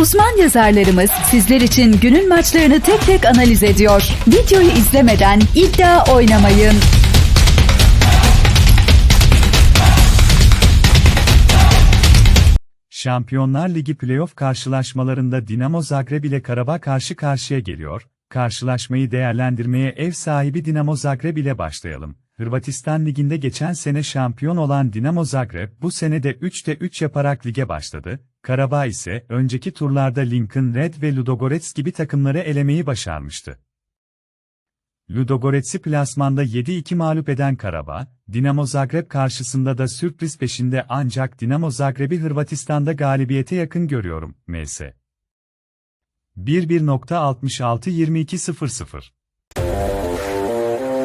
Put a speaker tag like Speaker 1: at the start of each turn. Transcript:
Speaker 1: Uzman yazarlarımız sizler için günün maçlarını tek tek analiz ediyor. Videoyu izlemeden iddia oynamayın.
Speaker 2: Şampiyonlar Ligi playoff karşılaşmalarında Dinamo Zagreb ile Karabağ karşı karşıya geliyor. Karşılaşmayı değerlendirmeye ev sahibi Dinamo Zagreb ile başlayalım. Hırvatistan Ligi'nde geçen sene şampiyon olan Dinamo Zagreb bu sene de 3'te 3 yaparak lige başladı. Karabağ ise önceki turlarda Lincoln Red ve Ludogorets gibi takımları elemeyi başarmıştı. Ludogorets'i plasmanda 7-2 mağlup eden Karabağ, Dinamo Zagreb karşısında da sürpriz peşinde ancak Dinamo Zagreb'i Hırvatistan'da galibiyete yakın görüyorum, MS. 11.66-22.00